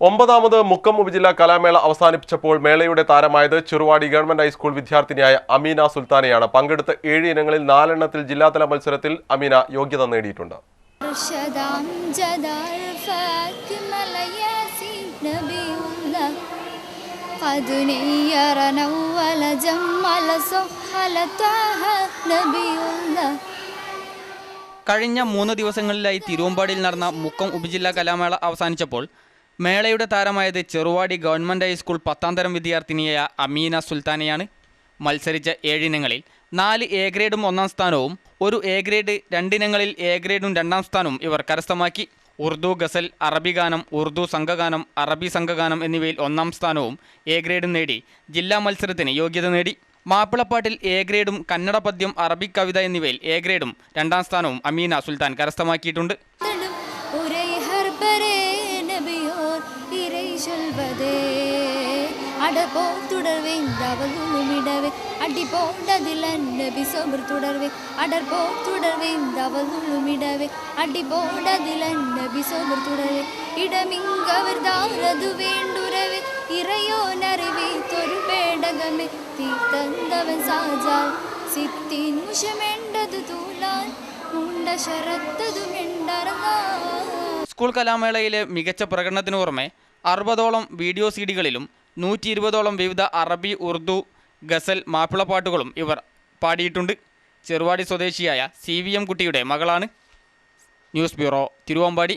ഒമ്പതാമത് മുക്കം ഉപജില്ലാ കലാമേള അവസാനിപ്പിച്ചപ്പോൾ മേളയുടെ താരമായത് ചെറുവാടി ഗവൺമെന്റ് ഹൈസ്കൂൾ വിദ്യാർത്ഥിനിയായ അമീന സുൽത്താനയാണ് പങ്കെടുത്ത ഏഴ് ഇനങ്ങളിൽ നാലെണ്ണത്തിൽ ജില്ലാതല മത്സരത്തിൽ അമീന യോഗ്യത നേടിയിട്ടുണ്ട് أرشد أمجد عرفك ملا ياسين نبي الله قد نير نول جمل سهل طه نبي الله കഴിഞ്ഞ മൂന്ന് ദിവസങ്ങളിലായി തിരുവമ്പാടിയിൽ നടന്ന മുക്കം ഉപജില്ലാ കലാമേള അവസാനിച്ചപ്പോൾ മേളയുടെ താരമായത് ചെറുവാടി ഗവൺമെന്റ് ഹൈസ്കൂൾ പത്താം തരം വിദ്യാർത്ഥിനിയായ അമീന സുൽത്താനയാണ് മത്സരിച്ച ഏഴിനങ്ങളിൽ. നാല് എ ഗ്രേഡും ഒന്നാം സ്ഥാനവും ഒരു എ ഗ്രേഡ് രണ്ടിനങ്ങളിൽ എ ഗ്രേഡും രണ്ടാം സ്ഥാനവും ഇവർ കരസ്ഥമാക്കി. ഉറുദു ഗസൽ അറബി ഗാനം ഉറുദു സംഘഗാനം അറബി സംഘഗാനം എന്നിവയിൽ ഒന്നാം സ്ഥാനവും എ ഗ്രേഡും നേടി. ജില്ലാ മത്സരത്തിന് യോഗ്യത നേടി. മാപ്പിളപ്പാട്ടിൽ എ ഗ്രേഡും കന്നഡ പദ്യം അറബിക് കവിത എന്നിവയിൽ എ ഗ്രേഡും രണ്ടാം സ്ഥാനവും അമീന സുൽത്താൻ കരസ്ഥമാക്കിയിട്ടുണ്ട്. அடப்போ தொடர்வேன் தவளுமிடவே அடி போண்டதில் நபி சொபர் தொடர்வே அடற்போ தொடர்வேன் தவளுமிடவே அடி போண்டதில் நபி சொபர் தொடர்வே இடமிங்கவர் தாரது வேண்டுரவே இறையோ நறுவி தொரு பேடகமே തീർത്തന്തവൻ സാജാൽ സിത്തിൻ മുഷമെണ്ടതു തൂലാൻ മുണ്ട ശരത്തതു മിണ്ടറങ്ങാ സ്കൂൾ കലാമേളയിലെ മികച്ച പ്രകടനത്തിനു പുറമെ അറുപതോളം വീഡിയോ സീഡികളിലും നൂറ്റി ഇരുപതോളം വിവിധ അറബി ഉറുദു ഗസൽ മാപ്പിളപ്പാട്ടുകളും ഇവർ പാടിയിട്ടുണ്ട്. ചെറുവാടി സ്വദേശിയായ സി വി എം കുട്ടിയുടെ മകളാണ്. News bureau Thiruvambadi.